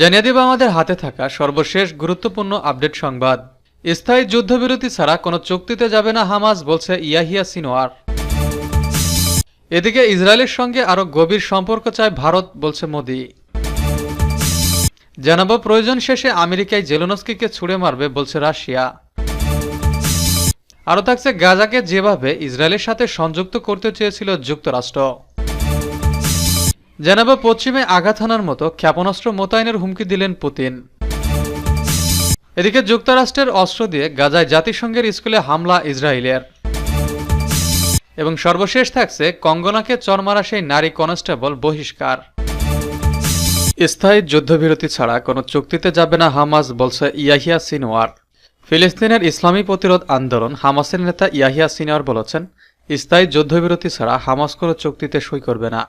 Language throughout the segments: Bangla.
জানিয়ে দেব আমাদের হাতে থাকা সর্বশেষ গুরুত্বপূর্ণ আপডেট সংবাদ। স্থায়ী যুদ্ধবিরতি ছাড়া কোনো চুক্তিতে যাবে না হামাস, বলছে ইয়াহিয়া সিনোয়ার। এদিকে ইসরায়েলের সঙ্গে আরও গভীর সম্পর্ক চায় ভারত, বলছে মোদি। জানাব প্রয়োজন শেষে আমেরিকায় জেলোনস্কিকে ছুড়ে মারবে, বলছে রাশিয়া। আরও থাকছে গাজাকে যেভাবে ইসরায়েলের সাথে সংযুক্ত করতে চেয়েছিল যুক্তরাষ্ট্র। জানাব পশ্চিমে আঘাত হানার মতো ক্ষেপণাস্ত্র মোতায়েনের হুমকি দিলেন পুতিন। এদিকে যুক্তরাষ্ট্রের অস্ত্র দিয়ে গাজায় জাতিসংঘের স্কুলে হামলা ইসরায়েলের। এবং সর্বশেষ থাকছে কঙ্গনাকে চরমারা সেই নারী কনস্টেবল বহিষ্কার। স্থায়ী যুদ্ধবিরতি ছাড়া কোনো চুক্তিতে যাবে না হামাস, বলছে ইয়াহিয়া সিনোয়ার ফিলিস্তিনের ইসলামী প্রতিরোধ আন্দোলন হামাসের নেতা ইয়াহিয়া সিনোয়ার বলেছেন, স্থায়ী যুদ্ধবিরতি ছাড়া হামাস কোনো চুক্তিতে সই করবে না।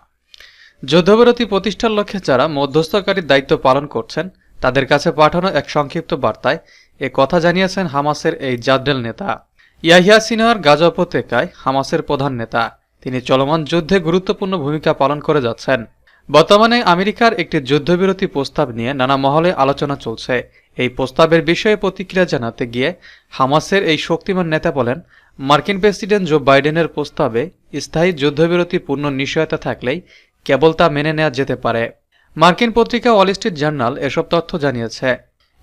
যুদ্ধবিরতি প্রতিষ্ঠার লক্ষ্যে যারা মধ্যস্থকারীর দায়িত্ব পালন করছেন, তাদের কাছে পাঠানো এক সংক্ষিপ্ত বার্তায় এ কথা জানিয়েছেন হামাসের এই জাদ্রেল নেতা। ইয়াহিয়া সিনহার গাজা উপত্যকায় হামাসের প্রধান নেতা। তিনি চলমান যুদ্ধে গুরুত্বপূর্ণ ভূমিকা পালন করে যাচ্ছেন। বর্তমানে আমেরিকার একটি যুদ্ধবিরতি প্রস্তাব নিয়ে নানা মহলে আলোচনা চলছে। এই প্রস্তাবের বিষয়ে প্রতিক্রিয়া জানাতে গিয়ে হামাসের এই শক্তিমান নেতা বলেন, মার্কিন প্রেসিডেন্ট জো বাইডেনের প্রস্তাবে স্থায়ী যুদ্ধবিরতি পূর্ণ নিশ্চয়তা থাকলেই কেবল তা মেনে নেওয়া যেতে পারে। মার্কিন পত্রিকা ওয়াল স্ট্রিট জার্নাল এসব তথ্য জানিয়েছে।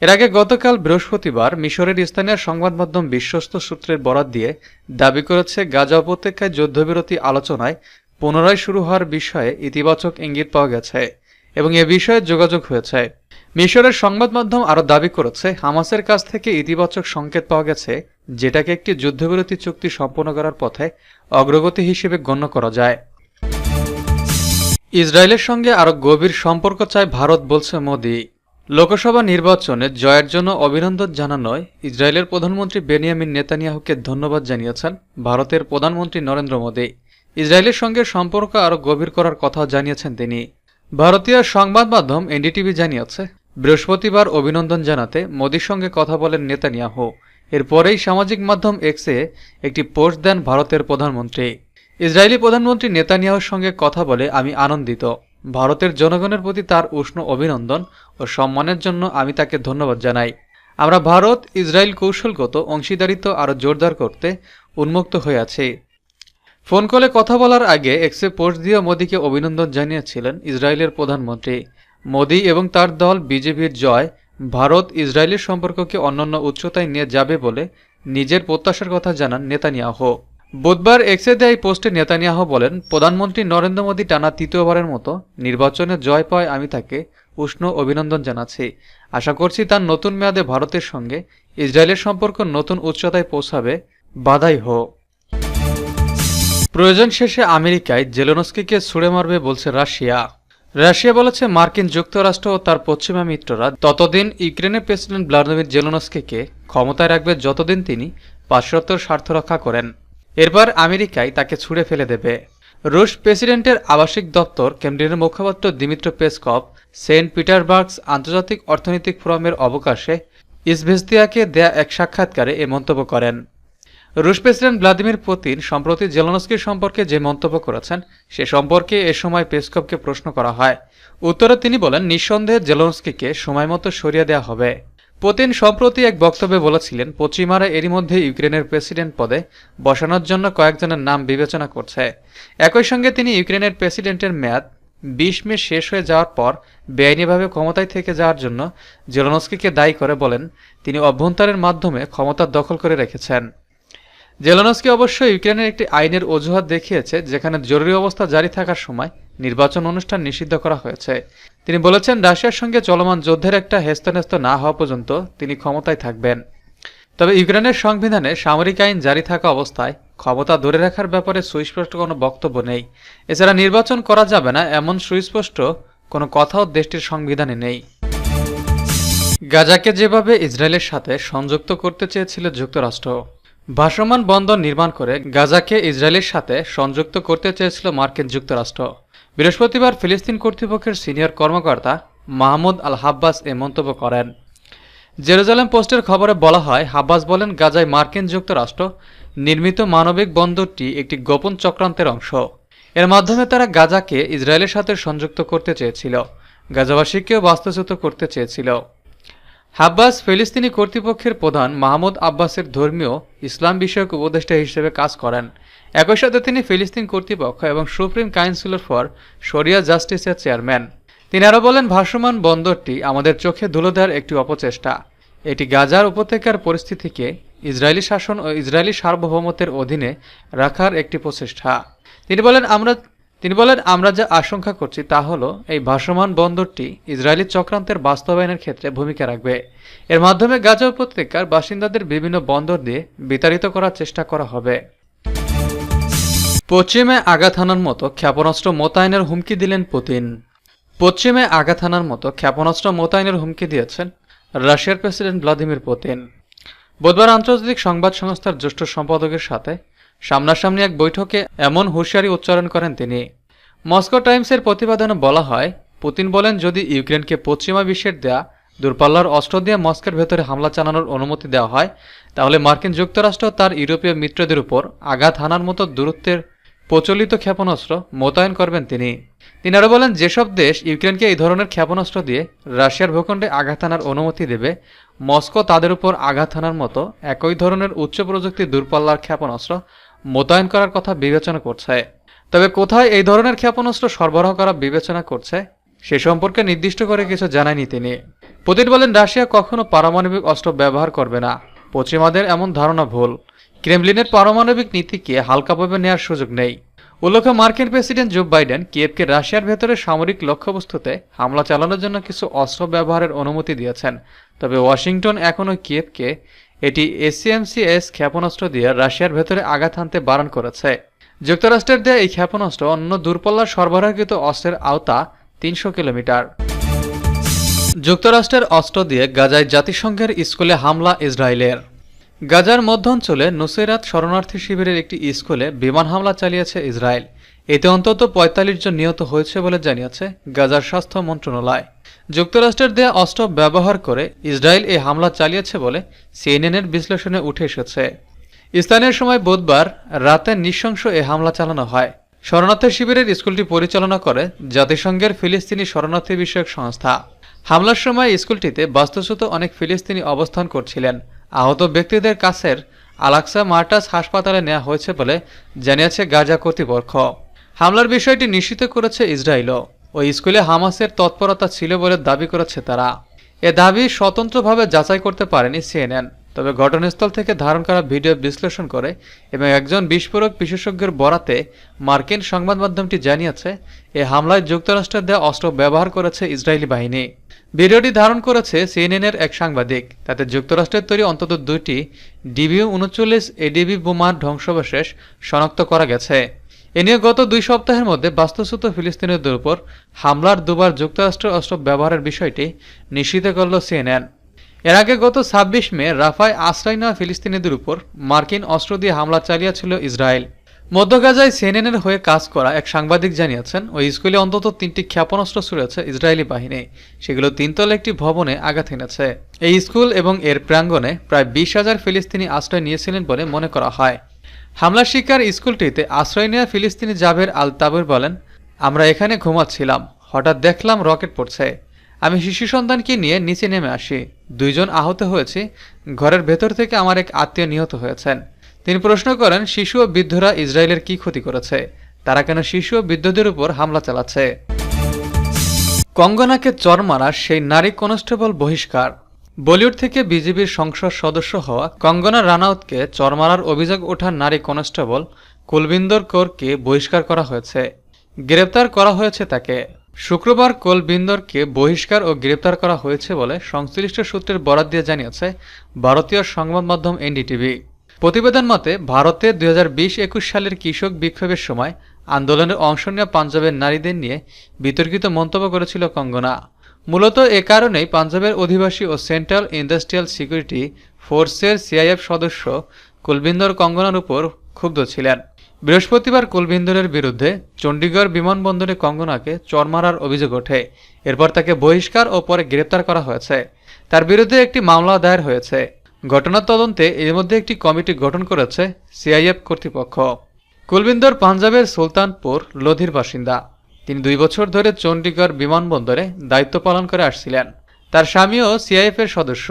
এর আগে গতকাল বৃহস্পতিবার মিশরের স্থানীয় সংবাদ মাধ্যম বিশ্বস্ত সূত্রের বরাত দিয়ে দাবি করেছে, গাজা উপত্যকায় যুদ্ধবিরতি আলোচনায় পুনরায় শুরু হওয়ার বিষয়ে ইতিবাচক ইঙ্গিত পাওয়া গেছে এবং এ বিষয়ে যোগাযোগ হয়েছে। মিশরের সংবাদ মাধ্যম আরও দাবি করেছে, হামাসের কাছ থেকে ইতিবাচক সংকেত পাওয়া গেছে, যেটাকে একটি যুদ্ধবিরতি চুক্তি সম্পন্ন করার পথে অগ্রগতি হিসেবে গণ্য করা যায়। ইসরায়েলের সঙ্গে আরও গভীর সম্পর্ক চায় ভারত বলছে মোদি। লোকসভা নির্বাচনে জয়ের জন্য অভিনন্দন জানানোয় ইসরায়েলের প্রধানমন্ত্রী বেনিয়ামিন নেতানিয়াহুকে ধন্যবাদ জানিয়েছেন ভারতের প্রধানমন্ত্রী নরেন্দ্র মোদি। ইসরায়েলের সঙ্গে সম্পর্ক আরও গভীর করার কথা জানিয়েছেন তিনি। ভারতীয় সংবাদ মাধ্যম এনডিটিভি জানিয়েছে, বৃহস্পতিবার অভিনন্দন জানাতে মোদির সঙ্গে কথা বলেন নেতানিয়াহু। এরপরেই সামাজিক মাধ্যম এক্সে একটি পোস্ট দেন ভারতের প্রধানমন্ত্রী। ইসরায়েলি প্রধানমন্ত্রী নেতানিয়াহুর সঙ্গে কথা বলে আমি আনন্দিত। ভারতের জনগণের প্রতি তার উষ্ণ অভিনন্দন ও সম্মানের জন্য আমি তাকে ধন্যবাদ জানাই। আমরা ভারত ইসরায়েল কৌশলগত অংশীদারিত্ব আরও জোরদার করতে উন্মুক্ত হয়ে আছি। ফোন কলে কথা বলার আগে এক্সে পোস্ট দিয়ে মোদীকে অভিনন্দন জানিয়েছিলেন ইসরায়েলের প্রধানমন্ত্রী। মোদি এবং তার দল বিজেপির জয় ভারত ইসরায়েলের সম্পর্ককে অন্যান্য উচ্চতায় নিয়ে যাবে বলে নিজের প্রত্যাশার কথা জানান নেতানিয়াহু। বুধবার এক্সে দেয় পোস্টে নেতানিয়াহ বলেন, প্রধানমন্ত্রী নরেন্দ্র মোদী টানা তৃতীয়বারের মতো নির্বাচনে জয় পায় আমি তাকে উষ্ণ অভিনন্দন জানাচ্ছি। আশা করছি তার নতুন মেয়াদে ভারতের সঙ্গে ইসরায়েলের সম্পর্ক নতুন উচ্চতায় পৌঁছাবে, বাধাই হো প্রয়োজন শেষে আমেরিকায় জেলোনস্কিকে ছুড়ে মারবে বলছে রাশিয়া। রাশিয়া বলেছে, মার্কিন যুক্তরাষ্ট্র ও তার পশ্চিমা মিত্ররা ততদিন ইউক্রেনের প্রেসিডেন্ট ভ্লাদিমির জেলোনস্কিকে ক্ষমতায় রাখবে যতদিন তিনি পাশ্চাত্য স্বার্থ রক্ষা করেন। এরপর আমেরিকায় তাকে ছুড়ে ফেলে দেবে। রুশ প্রেসিডেন্টের আবাসিক দপ্তর কেমব্রিনের মুখপাত্র দিমিত্র পেসকপ সেন্ট পিটারবার্গস আন্তর্জাতিক অর্থনৈতিক ফোরামের অবকাশে ইসভেস্তিয়াকে দেয়া এক সাক্ষাৎকারে এ মন্তব্য করেন। রুশ প্রেসিডেন্ট ভ্লাদিমির পুতিন সম্প্রতি জেলনস্কির সম্পর্কে যে মন্তব্য করেছেন, সে সম্পর্কে এ সময় পেসকপকে প্রশ্ন করা হয়। উত্তরে তিনি বলেন, নিঃসন্দেহে জেলনস্কিকে সময়মতো সরিয়ে দেওয়া হবে। পুতিন সম্প্রতি এক বক্তব্যে বলেছিলেন, পশ্চিমারা এরই মধ্যে ইউক্রেনের প্রেসিডেন্ট পদে বসানোর জন্য কয়েকজনের নাম বিবেচনা করছে। একই সঙ্গে তিনি ইউক্রেনের প্রেসিডেন্টের মেয়াদ বিশ মে শেষ হয়ে যাওয়ার পর বেআইনিভাবে ক্ষমতায় থেকে যাওয়ার জন্য জেলনস্কিকে দায়ী করে বলেন, তিনি অভ্যন্তরের মাধ্যমে ক্ষমতা দখল করে রেখেছেন। জেলনস্কি অবশ্য ইউক্রেনের একটি আইনের অজুহাত দেখিয়েছে, যেখানে জরুরি অবস্থা জারি থাকার সময় নির্বাচন অনুষ্ঠান নিষিদ্ধ করা হয়েছে। তিনি বলেছেন, রাশিয়ার সঙ্গে চলমান যুদ্ধের একটা হেস্তনেস্ত না হওয়া পর্যন্ত তিনি ক্ষমতায় থাকবেন। তবে ইউক্রেনের সংবিধানে সামরিক আইন জারি থাকা অবস্থায় ক্ষমতা ধরে রাখার ব্যাপারে সুস্পষ্ট কোনো বক্তব্য নেই। এছাড়া নির্বাচন করা যাবে না এমন সুস্পষ্ট কোনো কথাও দেশটির সংবিধানে নেই। গাজাকে যেভাবে ইসরায়েলের সাথে সংযুক্ত করতে চেয়েছিল যুক্তরাষ্ট্র, ভাসমান বন্দর নির্মাণ করে গাজাকে ইসরায়েলের সাথে সংযুক্ত করতে চেয়েছিল মার্কিন যুক্তরাষ্ট্র। বৃহস্পতিবার ফিলিস্তিন কর্তৃপক্ষের সিনিয়র কর্মকর্তা মাহমুদ আল হাব্বাস এ মন্তব্য করেন। জেরুজালেম পোস্টের খবরে বলা হয়, হাব্বাস বলেন, গাজায় মার্কিন যুক্তরাষ্ট্র নির্মিত মানবিক বন্দরটি একটি গোপন চক্রান্তের অংশ। এর মাধ্যমে তারা গাজাকে ইসরায়েলের সাথে সংযুক্ত করতে চেয়েছিল, গাজাবাসীকেও বাস্তুচ্যুত করতে চেয়েছিল। হাব্বাস ফিলিস্তিনি কর্তৃপক্ষের প্রধান মাহমুদ আব্বাসের ধর্মীয় ইসলাম বিষয়ক উপদেষ্টা হিসেবে কাজ করেন। একই সাথে তিনি ফিলিস্তিন কর্তৃপক্ষ এবং সুপ্রিম কাউন্সিলর ফর শরিয়া জাস্টিসের চেয়ারম্যান। তিনি আরও বলেন, ভাসমান বন্দরটি আমাদের চোখে ধুলো দেওয়ার একটি অপচেষ্টা। এটি গাজার উপত্যকার পরিস্থিতিকে ইসরায়েলি শাসন ও ইসরায়েলি সার্বভৌমত্বের অধীনে রাখার একটি প্রচেষ্টা। তিনি বলেন, আমরা, তিনি বলেন, আমরা যা আশঙ্কা করছি তা হলো, এই ভাসমান বন্দরটি ইসরায়েলি চক্রান্তের বাস্তবায়নের ক্ষেত্রে ভূমিকা রাখবে। এর মাধ্যমে গাজা উপত্যকার বাসিন্দাদের বিভিন্ন বন্দর দিয়ে বিতাড়িত করার চেষ্টা করা হবে। পশ্চিমে আঘাত হানার মতো ক্ষেপণাস্ত্র মোতায়েনের হুমকি দিলেন পুতিন। পশ্চিমে আঘাত হানার মতো ক্ষেপণাস্ত্র মোতায়েনের হুমকি দিয়েছেন রাশিয়ার প্রেসিডেন্ট ভ্লাদিমির পুতিন। বুধবার আন্তর্জাতিক সংবাদ সংস্থার জ্যেষ্ঠ সম্পাদকের সাথে সামনাসামনি এক বৈঠকে এমন হুঁশিয়ারি উচ্চারণ করেন তিনি। মস্কো টাইমসের প্রতিবেদনে বলা হয়, পুতিন বলেন, যদি ইউক্রেনকে পশ্চিমা বিশ্বের দেয়া দূরপাল্লার অস্ত্র দিয়ে মস্কোর ভেতরে হামলা চালানোর অনুমতি দেওয়া হয়, তাহলে মার্কিন যুক্তরাষ্ট্র তার ইউরোপীয় মিত্রদের উপর আঘাত হানার মতো দূরত্বের প্রচলিত ক্ষেপণাস্ত্র মোতায়েন করবেন তিনি। তিনি আরও বলেন, যেসব দেশ ইউক্রেনকে এই ধরনের ক্ষেপণাস্ত্র দিয়ে রাশিয়ার ভূখণ্ডে আঘাত হানার অনুমতি দেবে, মস্কো তাদের উপর আঘাত হানার মতো একই ধরনের উচ্চ প্রযুক্তি দূরপাল্লার ক্ষেপণাস্ত্র মোতায়েন করার কথা বিবেচনা করছে। তবে কোথায় এই ধরনের ক্ষেপণাস্ত্র সরবরাহ করা বিবেচনা করছে, সে সম্পর্কে নির্দিষ্ট করে কিছু জানায়নি তিনি। পুতিন বলেন, রাশিয়া কখনো পারমাণবিক অস্ত্র ব্যবহার করবে না। পশ্চিমাদের এমন ধারণা ভুল। ক্রেমলিনের পারমাণবিক নীতিকে হালকাভাবে নেওয়ার সুযোগ নেই। উল্লেখ্য, মার্কিন প্রেসিডেন্ট জো বাইডেন কিয়েভকে রাশিয়ার ভেতরে সামরিক লক্ষ্যবস্তুতে হামলা চালানোর জন্য কিছু অস্ত্র ব্যবহারের অনুমতি দিয়েছেন। তবে ওয়াশিংটন এখনও কিয়েভকে এটি এসিএমসিএস ক্ষেপণাস্ত্র দিয়ে রাশিয়ার ভেতরে আঘাত হানতে বারণ করেছে। যুক্তরাষ্ট্রের দেয়া এই ক্ষেপণাস্ত্র অন্য দূরপাল্লার সরবরাহকৃত অস্ত্রের আওতা তিনশো কিলোমিটার। যুক্তরাষ্ট্রের অস্ত্র দিয়ে গাজায় জাতিসংঘের স্কুলে হামলা ইসরায়েলের। গাজার মধ্যাঞ্চলে নুসেরাত শরণার্থী শিবিরের একটি স্কুলে বিমান হামলা চালিয়েছে ইসরায়েল। এতে অন্তত পঁয়তাল্লিশ জন নিহত হয়েছে বলে জানিয়েছে গাজার স্বাস্থ্য মন্ত্রণালয়। যুক্তরাষ্ট্রের দেয়া অস্ত্র ব্যবহার করে ইসরায়েল এই হামলা চালিয়েছে বলে সিএনএনের বিশ্লেষণে উঠে এসেছে। স্থানীয় সময় বুধবার রাতে নৃশংস এ হামলা চালানো হয়। শরণার্থী শিবিরের স্কুলটি পরিচালনা করে জাতিসংঘের ফিলিস্তিনি শরণার্থী বিষয়ক সংস্থা। হামলার সময় স্কুলটিতে বাস্তুচ্যুত অনেক ফিলিস্তিনি অবস্থান করছিলেন। আহত ব্যক্তিদের কাছের আলাক্সা মার্টাস হাসপাতালে নেওয়া হয়েছে বলে জানিয়েছে গাজা কর্তৃপক্ষ। হামলার বিষয়টি নিশ্চিত করেছে ইসরায়েলও। ওই স্কুলে হামাসের তৎপরতা ছিল বলে দাবি করেছে তারা। এ দাবি স্বতন্ত্রভাবে যাচাই করতে পারেনি সিএনএন। তবে ঘটনাস্থল থেকে ধারণ করা ভিডিও বিশ্লেষণ করে এবং একজন বিস্ফোরক বিশেষজ্ঞের বরাতে মার্কিন সংবাদ মাধ্যমটি জানিয়েছে, এ হামলায় যুক্তরাষ্ট্রের দেওয়া অস্ত্র ব্যবহার করেছে ইসরায়েলি বাহিনী। ভিডিওটি ধারণ করেছে সিএনএনের এক সাংবাদিক। তাতে যুক্তরাষ্ট্রের তৈরি অন্তত দুইটি ডিবিউ উনচল্লিশ এডিবি বোমার ধ্বংসাবশেষ শনাক্ত করা গেছে। এ নিয়ে গত দুই সপ্তাহের মধ্যে বাস্তুচ্যুত ফিলিস্তিনিদের উপর হামলার দুবার যুক্তরাষ্ট্রের অস্ত্র ব্যবহারের বিষয়টি নিশ্চিত করল সিএনএন। এর আগে গত ছাব্বিশ মে রাফায় আশ্রয় নেওয়া ফিলিস্তিনিদের উপর মার্কিন অস্ত্র দিয়ে হামলা চালিয়েছিল ইসরায়েল। মধ্য গাজায় হয়ে কাজ করা এক সাংবাদিক জানিয়েছেন, ওই স্কুলে অন্তত তিনটি ক্ষেপণাস্ত্র ছুড়েছে ইসরায়েলি বাহিনী। সেগুলো তিনতলা একটি ভবনে আঘাত এনেছে। এই স্কুল এবং এর প্রাঙ্গণে প্রায় বিশ হাজার ফিলিস্তিনি আশ্রয় নিয়েছিলেন বলে মনে করা হয়। হামলার শিকার স্কুলটিতে আশ্রয় নেওয়া ফিলিস্তিনি জাভের আল তাবুর বলেন, আমরা এখানে ঘুমাচ্ছিলাম। হঠাৎ দেখলাম রকেট পড়ছে। আমি শিশু সন্তানকে নিয়ে নিচে নেমে আসি। দুইজন আহত হয়েছে। ঘরের ভেতর থেকে আমার এক আত্মীয় নিহত হয়েছেন। তিনি প্রশ্ন করেন, শিশু ও বৃদ্ধরা ইসরায়েলের কি ক্ষতি করেছে? তারা কেন শিশু ও বৃদ্ধদের উপর হামলা চালাচ্ছে? কঙ্গনাকে চর মারা সেই নারী কনস্টেবল বহিষ্কার। বলিউড থেকে বিজেপির সংসদ সদস্য হওয়া কঙ্গনা রানাউতকে চর মারার অভিযোগ ওঠা নারী কনস্টেবল কুলবিন্দর কৌরকে বহিষ্কার করা হয়েছে। গ্রেপ্তার করা হয়েছে তাকে। শুক্রবার কোলবিন্দরকে বহিষ্কার ও গ্রেপ্তার করা হয়েছে বলে সংশ্লিষ্ট সূত্রের বরাত দিয়ে জানিয়েছে ভারতীয় সংবাদ মাধ্যম এনডিটিভি। প্রতিবেদন মতে, ভারতে দুই হাজার সালের কৃষক বিক্ষোভের সময় আন্দোলনের অংশ নেওয়া পাঞ্জাবের নারীদের নিয়ে বিতর্কিত মন্তব্য করেছিল কঙ্গনা। মূলত এ কারণেই পাঞ্জাবের অধিবাসী ও সেন্ট্রাল ইন্ডাস্ট্রিয়াল সিকিউরিটি ফোর্সের সিআইএফ সদস্য কুলবিন্দর কঙ্গনার উপর ক্ষুব্ধ ছিলেন। বৃহস্পতিবার কুলবিন্দরের বিরুদ্ধে চণ্ডীগড় বিমানবন্দরে কঙ্গনাকে চর মারার অভিযোগ ওঠে। এরপর তাকে বহিষ্কার ও পরে গ্রেপ্তার করা হয়েছে। তার বিরুদ্ধে একটি মামলা দায়ের হয়েছে। ঘটনার তদন্তে এর মধ্যে একটি কমিটি গঠন করেছে সিআইএফ কর্তৃপক্ষ। কুলবিন্দর পাঞ্জাবের সুলতানপুর লোধির বাসিন্দা। তিনি দুই বছর ধরে চণ্ডীগড় বিমানবন্দরে দায়িত্ব পালন করে আসছিলেন। তার স্বামীও সিআইএফ এর সদস্য।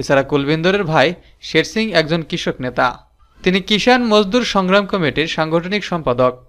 এছাড়া কুলবিন্দরের ভাই শের সিং একজন কৃষক নেতা। তিনি কিষাণ মজদুর সংগ্রাম কমিটির সাংগঠনিক সম্পাদক।